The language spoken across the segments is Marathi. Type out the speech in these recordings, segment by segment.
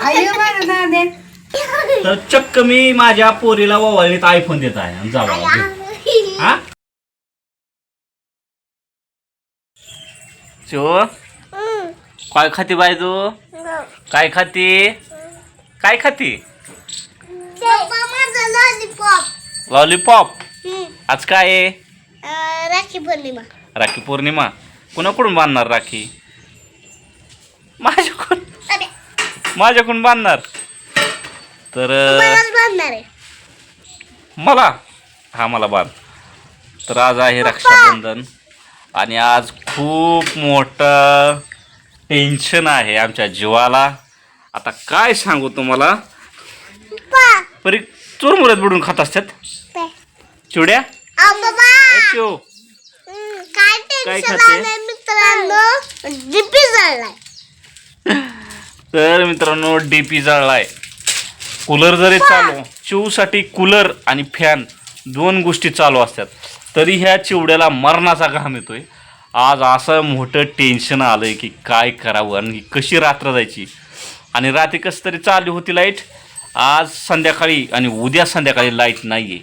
आई बरं ना दे. तर चक्क मी माझ्या पोरीला ओवाळणीत आयफोन देत आहे. आणि जा बाबा, दे. हा? काय खाती बाय तू? काय खाती? काय खाती? माझं लॉलीपॉप लॉलीपॉप आज काय आहे? राखी पौर्णिमा. राखी पौर्णिमा? कुणाकडून बांधणार राखी? माझ्याकडून. माझ्याकडून बांधणार. तर अं, मलाच बांधणार आहे. मला? हा मला बांध. तर आज आहे रक्षाबंधन आणि आज खूप मोठं टेन्शन आहे आमच्या जीवाला. आता काय सांगू तुम्हाला? परी चुरमुऱ्यात बुडून खात असतात. चिवड्या? चिव! काय खाते? आलंय मित्रांनो तर मित्रांनो डीपी जळलाय. कूलर जरी चालू चिवसाठी कूलर आणि फॅन दोन गोष्टी चालू असतात. तरी ह्या चिवड्याला मरणाचा घाम येतोय. आज असं मोठं टेन्शन आलंय की काय करावं आणि कशी रात्र जायची? आणि रात्री कसं तरी चालू होती लाइट आज संध्याकाळी आणि उद्या संध्याकाळी लाइट नाही आहे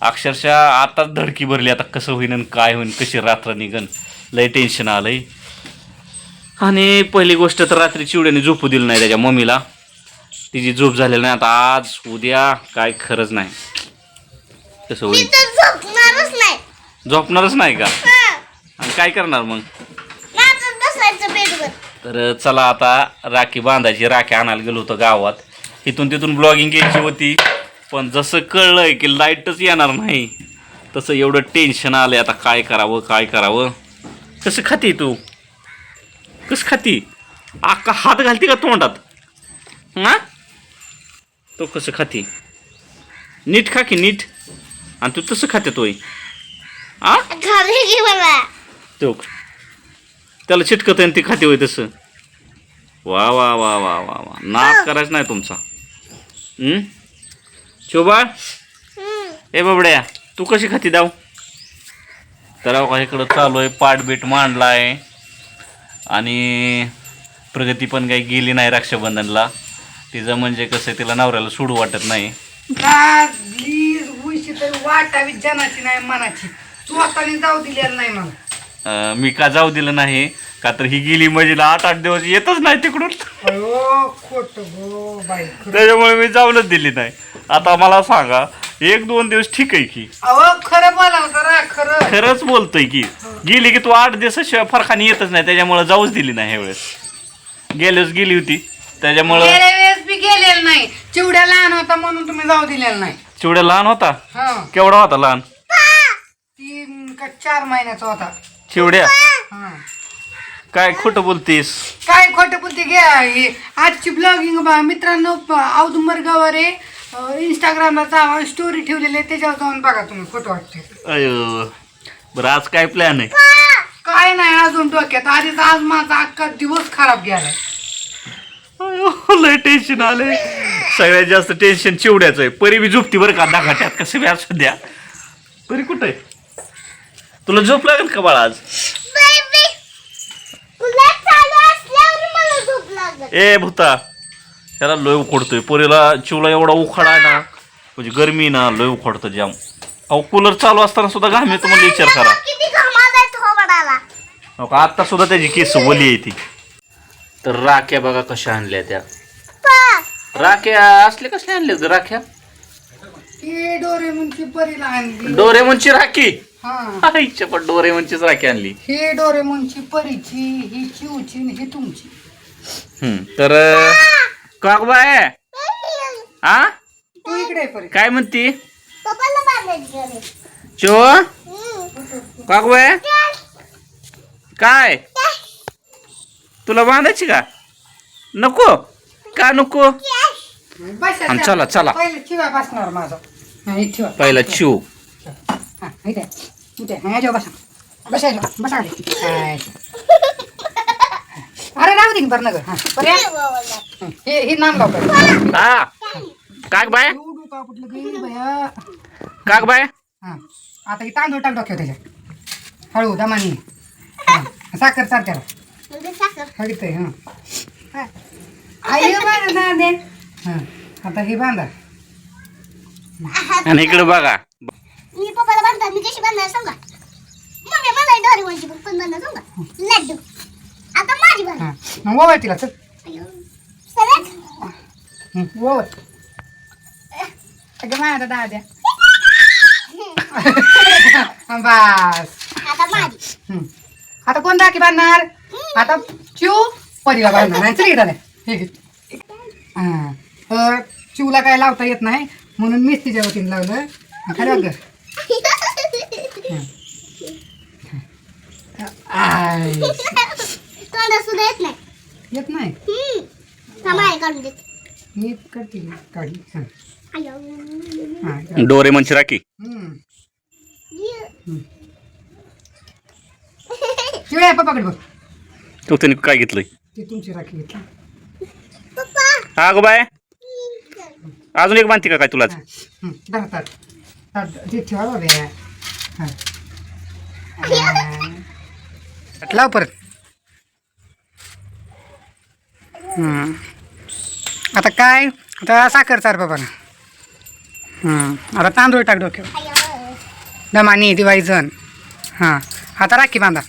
अक्षरशः आताच धडकी भरली आता कसं होईन आणि काय होईन कशी रात्र निघन? लय टेन्शन आलंय. आणि पहिली गोष्ट तर रात्री चिवड्याने झोपू दिलं नाही त्याच्या मम्मीला. तिची झोप झालेली नाही. आता आज उद्या काय खरंच नाही. कसं होईल. झोपणारच नाही. झोपणारच नाही का? हा. आणि काय करणार मग? तर चला आता राखी बांधायची. राखी आणायला गेलो होतो गावात. इथून तिथून ब्लॉगिंग घ्यायची होती. पण जसं कळलंय की लाईटच येणार नाही. तसं एवढं टेन्शन आलंय. आता काय करावं काय करावं? कसं खाती तू? कसं खाती? आका हात घालते का तोंडात? हा? तो कसं खाती? नीट खा की नीट. आणि तू तसं खाते तोय. आ? तो त्याला चिटकत आहे ती खाते होय तसं. वा वा वा वा वा वा. नाच करायचं नाही तुमचा. हं? शोभा. ए बाबड्या तू कशी खाती दाव? तर इकडं चालू आहे पाठबीट मांडला आहे आणि प्रगती पण काही गेली नाही रक्षाबंधनला. तिचं म्हणजे कसं तिला नवऱ्याला सोडू वाटत नाही. प्लीज उशी तर वाटावी जनाची नाही मनाची. स्वतःने जाऊ दिलेलं नाही मला. अं, मी का जाऊ दिलं नाही? का तर ही गेली म्हणजे आठ आठ दिवस येतच नाही तिकडून. अयो खोट गो बाई खरं. त्याच्यामुळे मी जाऊनच दिली नाही. आता मला सांगा एक दोन दिवस ठीक आहे की? अहो खरं बोला जरा खरं. खरंच बोलतोय की. गेली की तू आठ दिवसाशिवाय फरकाने येतच नाही त्याच्यामुळे जाऊच दिली नाही ह्यावेळेस गेल्याच गेली होती त्याच्यामुळं गेल्या वेळेस बी गेलेलं नाही. चिवड्या लहान होता म्हणून तुम्ही जाऊ दिलेलं नाही. चिवड्या लहान होता? हा. केवढा होता लहान? तीन का चार महिन्याचा होता. चिवड्या? हा. काय खोटं बोलतीस? काय खोटं बोलते घ्या हे आजची ब्लॉगिंग मित्रांनो औदुंबर गावारे इंस्टाग्रामला जावा स्टोरी ठेवलेली आहे त्याच्यावर जाऊन बघा तुम्ही खोटं वाटते अयो. बरं आज काय प्लॅन आहे? काय नाही अजून डोक्यात. आधीच आज माझा अख्खा दिवस खराब अयो, लय टेन्शन आले सगळ्यात जास्त टेन्शन चिवड्याचं आहे. परी बी झोपती बरं का? दाखाट्यात कसं बी असू द्या. परी कुठं आहे? तुला झोप लागेल का बाळा आज? बेबी तुला चालू असल्यावर मला झोप लागत ए भूता त्याला लय उखडतोय पोरीला चिवला एवढा उखाडा आहे ना म्हणजे गरमी ना लय उखडतं जाम. अहो कूलर चालू असताना सुद्धा घाम येतो म्हणजे विचार करा. किती अहो, का? आत्ता सुद्धा त्याची केस ओली आहे ती. तर राख्या बघा कशा आणल्या त्या. राख्या असले कसले आणले होते राख्या? ती डोरेमोनची परीला आणली. डोरेमोनची राखी? हा. आईच्या पण डोरेमोनचीच राखी आणली. ही डोरेमोनची परीची ही चिवची आणि ही तुमची. हम्म, तर काकबाय हा. तू इकडे परी. काय म्हणती? चो? काकबाय काय? तुला बांधायची का? नको? का नको? आणि चला, चला. पहिले चिवा बसणार माझा. हा इथे ठेवा. पहिला चिव हा इथे. इथे. हा याच्यावर बसा. बसा याच्यावर, बसा खाली. हाय. अरे राहू दे की बरं नगर. हा बरं या. हे हे नाम पहिले. हा. काकबाय एवढं का कुठलं गैर बया. हा. आता हे तांदूळ टाक डोक्यावर त्याच्यात. हळू दमानी. हा. साखर चार त्याला साखर. हळीत आहे हा. आई बांधा दे हा. आता हे बांधा. आणि इकडे बघा. मी पप्पाला बांधतात मी कशी बांधणार सांगा? मम्मी मला दोरी वंशी पण बांधणार सांगा. लड्डू. आता माझी बांध. हा. मग ओवाळ तिला चल. सरक हं, ओवाळ अगं माझ्या दहा द्या. बस आता माझी हं. आता कोण राखी बांधणार आता चिव परिवा बांधणार आणि चल इकडं नाही. हे घे. हा. तर चिवला काय लावता येत नाही म्हणून मीच तिच्या वतीने लावलं खाली बघ गं. आय. तोंड सुद्धा येत नाही येत नाही हम्म. थांबा हे काढून देते मी करते काढली हा. डोरेमनची राखी. चिवड्या पप्पाकडे बघ तो त्याने काय घेतलंय ती तुमची राखी घेतली पप्पा हा गो बाय अजून एक बांधते का काय तुलाच हा. हं, धर ताट. ताट ते ठेवा बाबा हा. हा. लाव परत हं. आता काय आता साखर चार बाबा हं. आता तांदूळ टाक डोक्यावर. दमानी दिवाळीजण हां. आता राखी बांधा.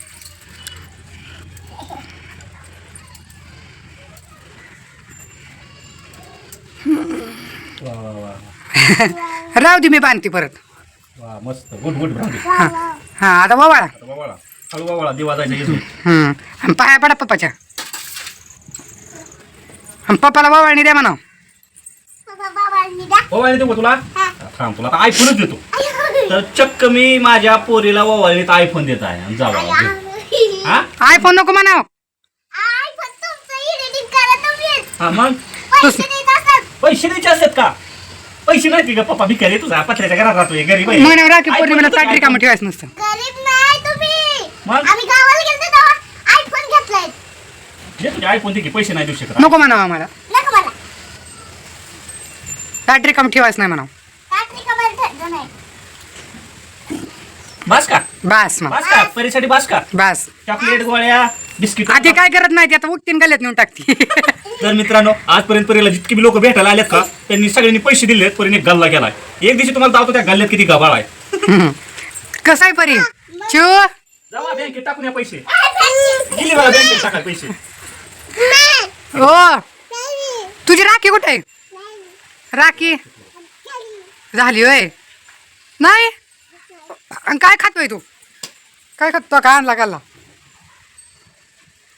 राहू दे मी बांधते परत. वा मस्त. गुड गुड हां. हां आता वावाळा. हळू बाबा दिवा जायचं हं. पाया पडा पप्पाच्या. पप्पाला वावाळणी द्या म्हणा देऊ का तुला. थांब तुला आता आयफोनच देतो. तर चक्क मी माझ्या पोरीला ओवाळणीत आयफोन देत आहे. आणि जावा. हा? आयफोन नको म्हणाव. करा तुम्हीच. हा मग? पैसे द्यायचे असतात का? पैसे नाही का पप्पा. भिकारी तुझा. पत्र्याच्या घरात राहतोय गरीब आहे. म्हणाव राखी iPhone पौर्णिमेला देतो ताट का रिकामं iPhone? ठेवायचं नसतं. गरीब नाही तुम्ही. मग? आम्ही गावाला गेलतो तेव्हा आयफोन घेतलाय. दे तुझे आयफोन दे की पैसे नाही देऊ शकत. नको म्हणावं आम्हाला. नका मला. ठेवायचं नाही म्हणावं रात्री का बरं ठरलं नाही बास का बास मग. बास. का परीसाठी बास. का बास चॉकलेट गोळ्या बिस्किट. आधी काय करत नाही ती? आता उठतीन गल्यात नेऊन टाकते. तर मित्रांनो आजपर्यंत परीला जितके बी लोक भेटायला आलेत का त्यांनी सगळ्यांनी पैसे दिलेत परीने गल्ला केलाय. एक दिवशी तुम्हाला दावतो त्या गल्ल्यात किती गबाळ आहे. कसं आहे परी? चिव जावा बँकेत टाकून या पैसे. गेली बघा बँकेत टाका पैसे. ओ. तुझी राखी कुठे आहे? राखी. झाली होय. नाही? आणि काय खातोय तू? काय खातो का आणला काढला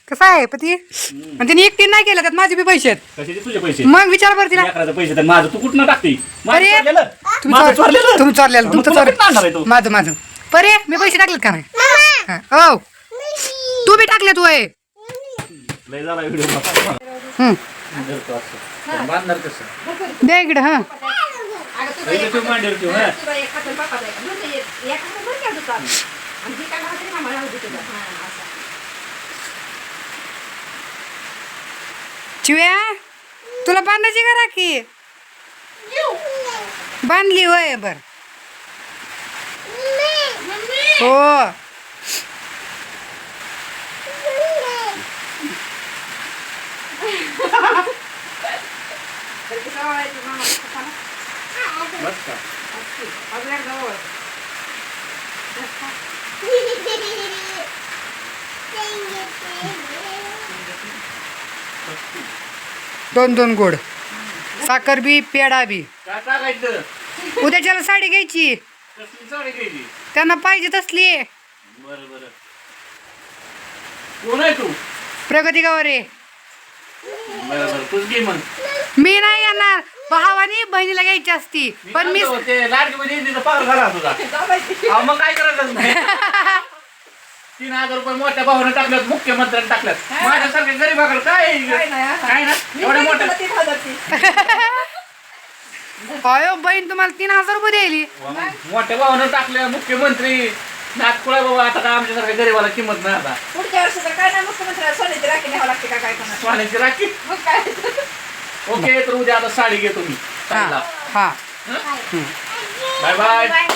कसं आहे पती? आणि तिने एकटी नाही केलं त्यात माझे बी पैसे आहेत. कशाचे तुझे पैसे? मग विचार बरं तिला. लेकराचे पैसे तर माझं. तू कुठं टाकते? माझं अरे, चोरलेलं? तुम्ही माझं चोर- चोरलेलं? तुम्ही चोरलेलं. मग तुमचं तुला कुठं आणणार आहे चोर तू? माझं माझं. परे मी पैसे टाकलेत का नाही? हा. ओ तू बी टाकले तू आहे लय झाला व्हिडिओ हं. बांधणार कसं? दे इकडे हा. ठेव, मांडीवर ठेव, हा. चिव्या तुला बांधायची का राखी बांधली होय बर हो दोन दोन गोड. साखर बी पेडा बी. काय टाकायचं उद्याच्याला साडी घ्यायची. कसली साडी घ्यायची? त्यांना पाहिजे तसली. बरं बरं. कोण आहे तू? प्रगती गावरे. बरं बरं तूच घे मग. मी नाही येणार. भावानी बहिणीला घ्यायची असती. पण मी म्हणतो, ते लाडकी पगार झाला तुझा. अहो, मग काय करायचं नाही तीन हजार रुपये मोठ्या भावानं टाकल्यात मुख्यमंत्र्यांनी टाकल्यात. माझ्यासारख्या गरीबाकडे काय? काय ना? एवढ्या मोठ्या अयो बहीण तुम्हाला तीन हजार रुपये द्यायली. मोठ्या भावानं टाकल्या मुख्यमंत्री. नागपुळा बाबा आता काय आमच्यासारख्या गरीबाला किंमत नाही आता. पुढच्या वर्षी तर काय नाही सोन्याची राखी न्यावं लागते का काय कोणाला? सोन्याची राखी? मग काय? ओके तर उद्या आता साडी घेतो मी हा. हा. बाय. बाय.